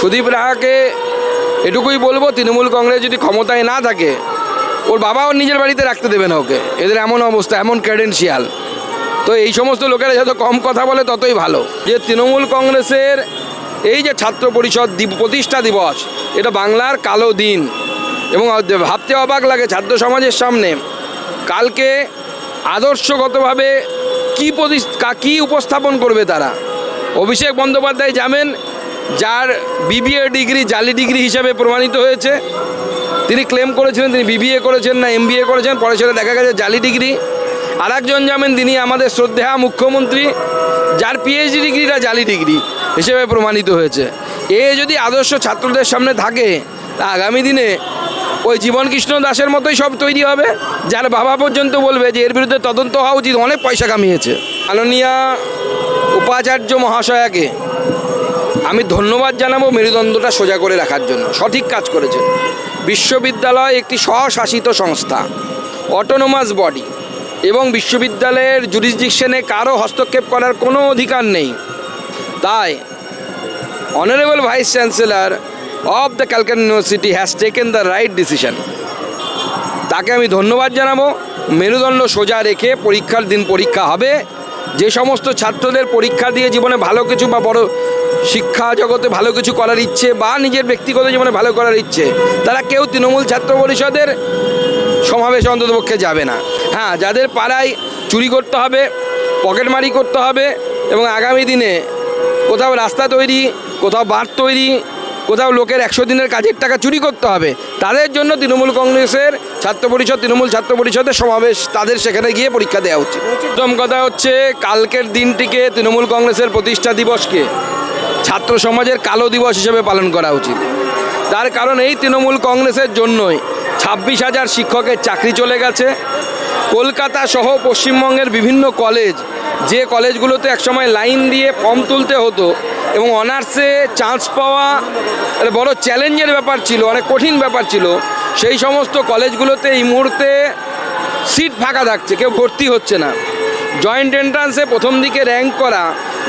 সুদীপ রাহাকে এটুকুই বলব, তৃণমূল কংগ্রেস যদি ক্ষমতায় না থাকে, ওর বাবা ওর নিজের বাড়িতে রাখতে দেবে না ওকে। এদের এমন অবস্থা, এমন ক্রেডেন্সিয়াল তো এই সমস্ত লোকেরা যত কম কথা বলে ততই ভালো। যে তৃণমূল কংগ্রেসের এই যে ছাত্র পরিষদ প্রতিষ্ঠা দিবস, এটা বাংলার কালো দিন। এবং ভাবতে অবাক লাগে ছাত্র সমাজের সামনে, কালকে আদর্শগতভাবে কী কা- কী উপস্থাপন করবে তারা? অভিষেক বন্দ্যোপাধ্যায় যাবেন যার বিবিএ ডিগ্রি, জালি ডিগ্রি হিসাবে প্রমাণিত হয়েছে। তিনি ক্লেম করেছিলেন, তিনি বিবিএ করেছেন না এমবিএ করেছেন, পরে সেটা দেখা গেছে জালি ডিগ্রি। আর একজন যাবেন তিনি আমাদের শ্রদ্ধেয়া মুখ্যমন্ত্রী, যার পিএইচডি ডিগ্রিটা জালি ডিগ্রি হিসেবে প্রমাণিত হয়েছে। এ যদি আদর্শ ছাত্রদের সামনে থাকে, তা আগামী দিনে ওই জীবন কৃষ্ণ দাসের মতোই সব তৈরি হবে, যার বাবা পর্যন্ত বলবে যে এর বিরুদ্ধে তদন্ত হওয়া উচিত, অনেক পয়সা কামিয়েছে। মাননীয়া উপাচার্য মহাশয়াকে আমি ধন্যবাদ জানাব মেরুদণ্ডটা সোজা করে রাখার জন্য, সঠিক কাজ করেছেন। বিশ্ববিদ্যালয় একটি স্বশাসিত সংস্থা অটোনোমাস বডি এবং বিশ্ববিদ্যালয়ের জুরিসডিকশনে কারও হস্তক্ষেপ করার কোনো অধিকার নেই। তাই honourable vice chancellor of the Calcutta university has taken the right decision তাকে আমি ধন্যবাদ জানাব, মেরুদণ্ড সোজা রেখে পরীক্ষার দিন পরীক্ষা হবে। যে সমস্ত ছাত্রদের পরীক্ষা দিয়ে জীবনে ভালো কিছু বা বড় শিক্ষা জগতে ভালো কিছু করার ইচ্ছে বা নিজের ব্যক্তিগত জীবনে ভালো করার ইচ্ছে, তারা কেউ তৃণমূল ছাত্র পরিষদের সমাবেশে অন্ততপক্ষে যাবে না। হ্যাঁ যাদের পাড়ায় চুরি করতে হবে, পকেটমারি করতে হবে এবং আগামী দিনে কোথাও রাস্তা তৈরি, কোথাও বাঁধ তৈরি কোথাও লোকের একশো দিনের কাজের টাকা চুরি করতে হবে। তাদের জন্য তৃণমূল কংগ্রেসের ছাত্র পরিষদ, তৃণমূল ছাত্র পরিষদের সমাবেশ তাদের সেখানে গিয়ে পরীক্ষা দেওয়া উচিত। প্রথম কথা হচ্ছে, কালকের দিনটিকে তৃণমূল কংগ্রেসের প্রতিষ্ঠা দিবসকে ছাত্র সমাজের কালো দিবস হিসেবে পালন করা উচিত। তার কারণ এই তৃণমূল কংগ্রেসের জন্যই ছাব্বিশ হাজার শিক্ষকের চাকরি চলে গেছে। কলকাতা সহ পশ্চিমবঙ্গের বিভিন্ন কলেজ যে কলেজগুলোতে একসময় লাইন দিয়ে ফর্ম তুলতে হতো এবং অনার্সে চান্স পাওয়া বড় চ্যালেঞ্জের ব্যাপার ছিল, অনেক কঠিন ব্যাপার ছিল, সেই সমস্ত কলেজগুলোতে এই মুহূর্তে সিট ফাঁকা থাকছে, কেউ ভর্তি হচ্ছে না। জয়েন্ট এন্ট্রান্সে প্রথম দিকে র্যাঙ্ক করা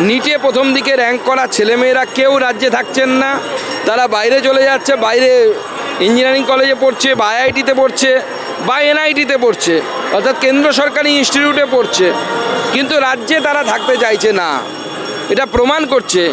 নিটে প্রথম দিকে র্যাঙ্ক করা ছেলেমেয়েরা কেউ রাজ্যে থাকছেন না, তারা বাইরে চলে যাচ্ছে, বাইরে ইঞ্জিনিয়ারিং কলেজে পড়ছে বা আইআইটিতে পড়ছে বা এনআইটিতে পড়ছে, অর্থাৎ কেন্দ্র সরকারি ইনস্টিটিউটে পড়ছে, কিন্তু রাজ্যে তারা থাকতে চাইছে না। এটা প্রমাণ করছে।